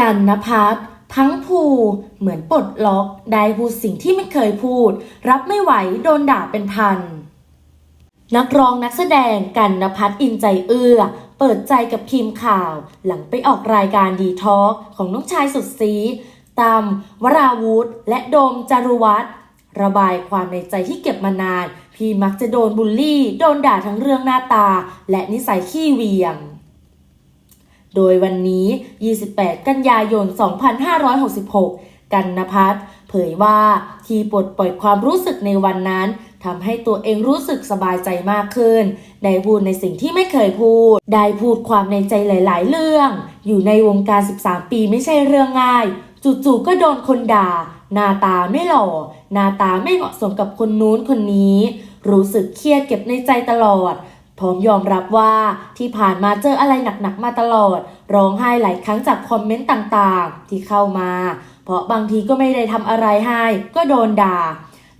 กันนพัฒน์พังผูเหมือนปลดล็อกได้พูดสิ่งที่ไม่เคยพูด รับไม่ไหวโดนด่าเป็นพัน นักร้องนักแสดงกันนพัฒน์อินใจเอื้อ เปิดใจกับทีมข่าว หลังไปออกรายการดีทอ k ของน้องชายสุดซีตามวราวุธ และโดมจารุวัฒน์ระบายความในใจที่เก็บมานาน พี่มักจะโดนบูลลี่ โดนด่าทั้งเรื่องหน้าตา และนิสัยขี้เวียง โดยวันนี้ 28 กันยายน 2566 กันนพัฒน์เผยว่าที่ปลดปล่อยความรู้สึกในวันนั้นทำให้ตัวเองรู้สึกสบายใจมากขึ้น ได้พูดในสิ่งที่ไม่เคยพูด ได้พูดความในใจหลาย ๆ เรื่อง อยู่ในวงการ 13 ปีไม่ใช่เรื่องง่าย จู่ๆ ก็โดนคนด่า หน้าตาไม่หล่อ หน้าตาไม่เหมาะสมกับคนนู้นคนนี้ รู้สึกเครียดเก็บในใจตลอด พร้อมยอมรับว่าที่ผ่านมาเจออะไรหนักๆมาตลอด ร้องไห้หลายครั้งจากคอมเมนต์ต่างๆ ที่เข้ามา เพราะบางทีก็ไม่ได้ทำอะไรให้ ก็โดนด่า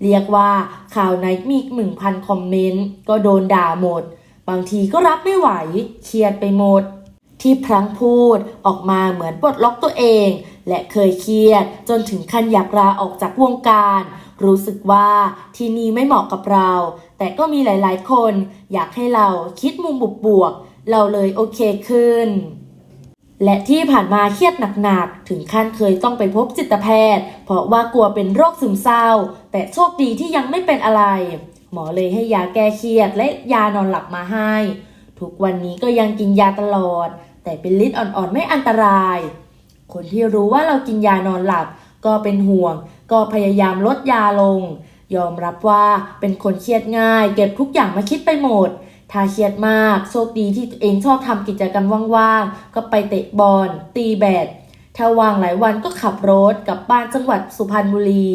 เรียกว่าข่าวไหนมีหนึ่งพันคอมเมนต์ก็โดนด่าหมด บางทีก็รับไม่ไหวเครียดไปหมด ที่พลั้งพูดออกมาเหมือนปลดล็อกตัวเอง และเคยเครียดจนถึงขั้นอยากลาออกจากวงการ รู้สึกว่าที่นี่ไม่เหมาะกับเรา แต่ก็มีหลายๆ คนอยากให้เราคิดมุมบวกๆเราเลยโอเคขึ้น และที่ผ่านมาเครียดหนักๆ ถึงขั้นเคยต้องไปพบจิตแพทย์ เพราะว่ากลัวเป็นโรคซึมเศร้า แต่โชคดีที่ยังไม่เป็นอะไร หมอเลยให้ยาแก้เครียดและยานอนหลับมาให้ ทุกวันนี้ก็ยังกินยาตลอด แต่เป็นฤทธิ์อ่อนๆไม่อันตราย คนที่รู้ว่าเรากินยานอนหลับ ก็เป็นห่วง ก็พยายามลดยาลง ยอมรับว่าเป็นคนเครียดง่าย เก็บทุกอย่างมาคิดไปหมด ถ้าเครียดมากโชคดีที่ตัวเองชอบทำกิจกรรมว่างๆ ก็ไปเตะบอลตีแบดถ้าว่างหลายวันก็ขับรถกลับบ้านจังหวัดสุพรรณบุรี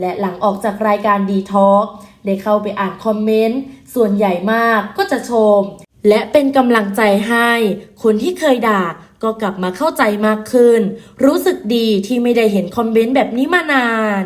และหลังออกจากรายการดีท็อ k ได้เข้าไปอ่านคอมเมนต์ ส่วนใหญ่มากก็จะชม และเป็นกำลังใจให้ คนที่เคยด่าก็กลับมาเข้าใจมากขึ้น รู้สึกดีที่ไม่ได้เห็นคอมเมนต์แบบนี้มานาน